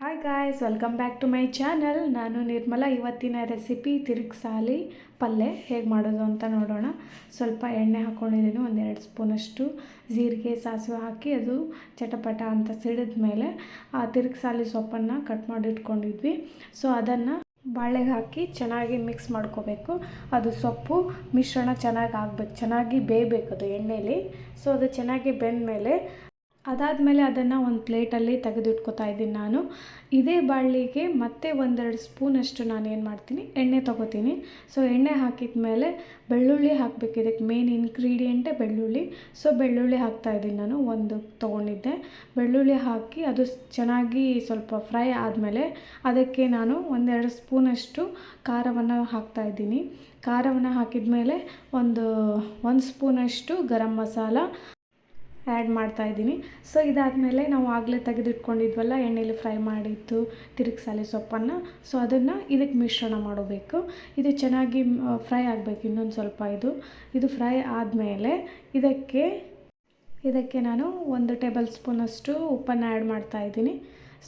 Hi guys welcome back to my channel ನಾನು ನಿರ್ಮಲಾ. ಇವತ್ತಿನ recipe ತಿರುಗ್ಸಾಲಿ ಪಲ್ಯ ಹೇಗೆ ಮಾಡೋದು ಅಂತ ನೋಡೋಣ. ಸ್ವಲ್ಪ ಎಣ್ಣೆ ಹಾಕ್ಕೊಂಡಿದ್ದೀನಿ ಒಂದೆರಡು ಸ್ಪೂನಷ್ಟು ಜೀರಿಗೆ, ಸಾಸಿವೆ ಹಾಕಿ ಅದು ಚಟಪಟ ಅಂತ ಸಿಡಿದ ಮೇಲೆ ಆ ತಿರುಗ್ಸಾಲಿ ಸೊಪ್ಪನ್ನು ಕಟ್ ಮಾಡಿ ಇಟ್ಕೊಂಡಿದ್ವಿ ಸೊ ಅದನ್ನು ಬಾಳೆಗೆ ಹಾಕಿ ಚೆನ್ನಾಗಿ ಮಿಕ್ಸ್ ಮಾಡ್ಕೋಬೇಕು. ಅದು ಸೊಪ್ಪು ಮಿಶ್ರಣ ಚೆನ್ನಾಗಿ ಆಗಬೇಕು ಚೆನ್ನಾಗಿ ಬೇಯಬೇಕು ಅದು ಎಣ್ಣೆಯಲ್ಲಿ ಸೊ ಅದು ಚೆನ್ನಾಗಿ ಬೆಂದ ಮೇಲೆ ಅದಾದಮೇಲೆ ಅದನ್ನು ಒಂದು ಪ್ಲೇಟಲ್ಲಿ ತೆಗೆದಿಟ್ಕೋತಾ ಇದ್ದೀನಿ ನಾನು. ಇದೇ ಬಾಳಿಗೆ ಮತ್ತೆ ಒಂದೆರಡು ಸ್ಪೂನಷ್ಟು ನಾನು ಏನು ಮಾಡ್ತೀನಿ, ಎಣ್ಣೆ ತೊಗೋತೀನಿ. ಸೊ ಎಣ್ಣೆ ಹಾಕಿದ ಮೇಲೆ ಬೆಳ್ಳುಳ್ಳಿ ಹಾಕಬೇಕು. ಇದಕ್ಕೆ ಮೇನ್ ಇನ್ಗ್ರೀಡಿಯೆಂಟೇ ಬೆಳ್ಳುಳ್ಳಿ. ಸೊ ಬೆಳ್ಳುಳ್ಳಿ ಹಾಕ್ತಾ ಇದ್ದೀನಿ ನಾನು, ಒಂದು ತೊಗೊಂಡಿದ್ದೆ. ಬೆಳ್ಳುಳ್ಳಿ ಹಾಕಿ ಅದು ಚೆನ್ನಾಗಿ ಸ್ವಲ್ಪ ಫ್ರೈ ಆದಮೇಲೆ ಅದಕ್ಕೆ ನಾನು ಒಂದೆರಡು ಸ್ಪೂನಷ್ಟು ಖಾರವನ್ನು ಹಾಕ್ತಾಯಿದ್ದೀನಿ ಖಾರವನ್ನು ಹಾಕಿದ ಮೇಲೆ ಒಂದು ಒಂದು ಸ್ಪೂನಷ್ಟು ಗರಂ ಮಸಾಲ ಆ್ಯಡ್ ಮಾಡ್ತಾಯಿದ್ದೀನಿ ಸೊ ಇದಾದಮೇಲೆ ನಾವು ಆಗಲೇ ತೆಗೆದಿಟ್ಕೊಂಡಿದ್ವಲ್ಲ, ಎಣ್ಣೆಲಿ ಫ್ರೈ ಮಾಡಿದ್ದು ತಿರುಗ್ಸಾಲೆ ಸೊಪ್ಪನ್ನು. ಸೊ ಅದನ್ನು ಇದಕ್ಕೆ ಮಿಶ್ರಣ ಮಾಡಬೇಕು. ಇದು ಚೆನ್ನಾಗಿ ಫ್ರೈ ಆಗಬೇಕು ಇನ್ನೊಂದು ಸ್ವಲ್ಪ ಇದು. ಇದು ಫ್ರೈ ಆದಮೇಲೆ ಇದಕ್ಕೆ ಇದಕ್ಕೆ ನಾನು ಒಂದು ಟೇಬಲ್ ಸ್ಪೂನಷ್ಟು ಉಪ್ಪನ್ನು ಆ್ಯಡ್ ಮಾಡ್ತಾಯಿದ್ದೀನಿ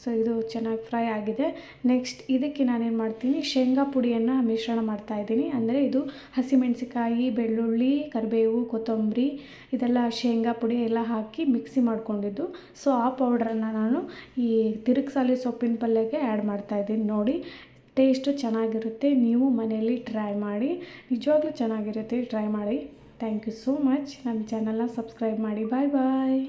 ಸೊ ಇದು ಚೆನ್ನಾಗಿ ಫ್ರೈ ಆಗಿದೆ. ನೆಕ್ಸ್ಟ್ ಇದಕ್ಕೆ ನಾನೇನು ಮಾಡ್ತೀನಿ? ಶೇಂಗಾ ಪುಡಿಯನ್ನು ಮಿಶ್ರಣ ಮಾಡ್ತಾಯಿದ್ದೀನಿ ಅಂದರೆ ಇದು ಹಸಿಮೆಣಸಿಕಾಯಿ ಬೆಳ್ಳುಳ್ಳಿ, ಕರಿಬೇವು, ಕೊತ್ತಂಬರಿ, ಇದೆಲ್ಲ ಶೇಂಗಾ ಪುಡಿ ಎಲ್ಲ ಹಾಕಿ ಮಿಕ್ಸಿ ಮಾಡ್ಕೊಂಡಿದ್ದು. ಸೊ ಆ ಪೌಡ್ರನ್ನು ನಾನು ಈ ತಿರುಗ್ಸಾಲಿ ಸೊಪ್ಪಿನ ಪಲ್ಯಕ್ಕೆ ಆ್ಯಡ್ ಮಾಡ್ತಾಯಿದ್ದೀನಿ ನೋಡಿ ಟೇಸ್ಟು ಚೆನ್ನಾಗಿರುತ್ತೆ. ನೀವು ಮನೆಯಲ್ಲಿ ಟ್ರೈ ಮಾಡಿ, ನಿಜವಾಗ್ಲೂ ಚೆನ್ನಾಗಿರುತ್ತೆ. ಟ್ರೈ ಮಾಡಿ. ಥ್ಯಾಂಕ್ ಯು ಸೋ ಮಚ್ ನನ್ನ ಚಾನಲ್ನ ಸಬ್ಸ್ಕ್ರೈಬ್ ಮಾಡಿ. ಬಾಯ್ ಬಾಯ್